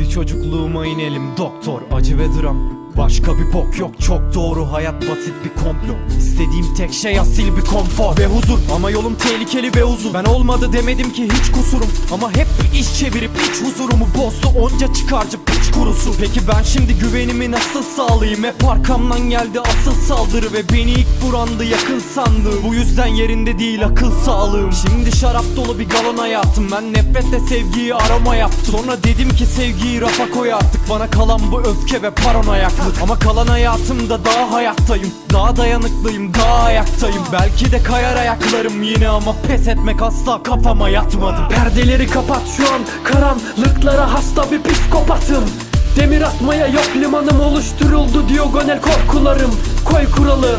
Hadi çocukluğuma inelim doktor acı ve dram Başka bir bok yok çok doğru. Hayat basit bir komplo. İstediğim tek şey asil bir konfor ve huzur. Ama yolum tehlikeli ve uzun. Ben olmadı demedim ki hiç kusurum. Ama hep bir iş çevirip iç huzurumu bozdu. Onca çıkarcı piç kurusu Peki ben şimdi güvenimi nasıl sağlayayım? Hep arkamdan geldi asıl saldırı Ve beni ilk vurandı yakın sandığı Bu yüzden yerinde değil akıl sağlığım Şimdi şarap dolu bir galon hayatım. Ben nefretle sevgiyi arama yaptım. Sonra dedim ki sevgiyi rafa koy artık. Bana kalan bu öfke ve paranoyaklık Ama kalan hayatımda daha hayattayım. Daha dayanıklıyım daha ayaktayım. Belki de kayar ayaklarım yine ama pes etmek asla kafama yatmadı. Perdeleri kapat şu an. Karanlıklara hasta bir psikopatım. Demir atmaya yok limanım. Oluşturuldu diyogonal korkularım. Koy kuralı.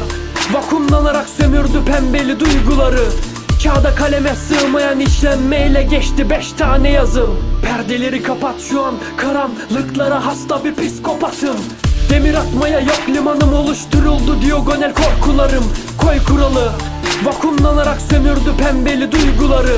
Vakumlanarak sömürdü pembeli duyguları. Kağıda kaleme sığmayan işlenmeyle geçti beş tane yazım. Perdeleri kapat şu an. Karanlıklara hasta bir psikopatım Demir atmaya yok limanım oluşturuldu diyogonal korkularım. Koy kuralı vakumlanarak sömürdü pembeli duyguları.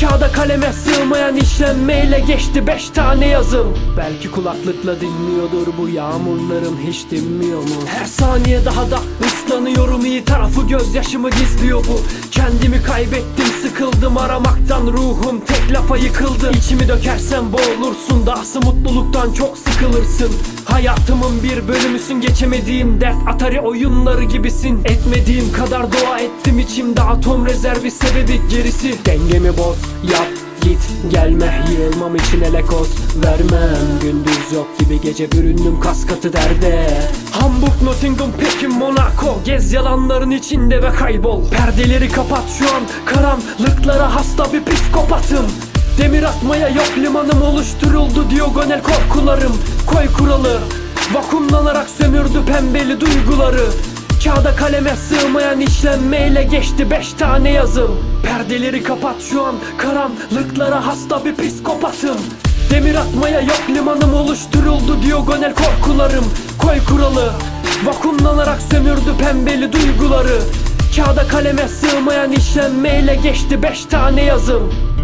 Kağıda kaleme sığmayan işlenmeyle geçti beş tane yazım. Belki kulaklıkla dinliyordur bu yağmurlarım hiç dinmiyor mu? Her saniye daha da ıslanıyorum iyi tarafı gözyaşımı gizliyor bu. Kendimi kaybettim sıkıldım aramaktan ruhum tek lafa yıkıldı. İçimi dökersen boğulursun dahası mutluluktan çok sıkılırsın Hayatımın bir bölümüsün geçemediğim dert. Atari oyunları gibisin Etmediğim kadar dua ettim. İçimde atom rezervi sebebi gerisi. Dengemi boz yap git gelme. Yığılmam için ele koz vermem. Gündüz yok gibi gece büründüm kas katı derde. Hamburg, Nottingham, Pekin, Monaco. Gez yalanların içinde ve kaybol. Perdeleri kapat şu an karanlıklara hasta bir psikopatım Demir atmaya yok limanım oluşturuldu diyogonal korkularım Koy kuralı. Vakumlanarak sömürdü pembeli duyguları. Kağıda kaleme sığmayan işlenmeyle geçti beş tane yazım. Perdeleri kapat şu an karanlıklara hasta bir psikopatım. Demir atmaya yok limanım oluşturuldu diyogonal korkularım Koy kuralı. Vakumlanarak sömürdü pembeli duyguları. Kağıda kaleme sığmayan işlenmeyle geçti beş tane yazım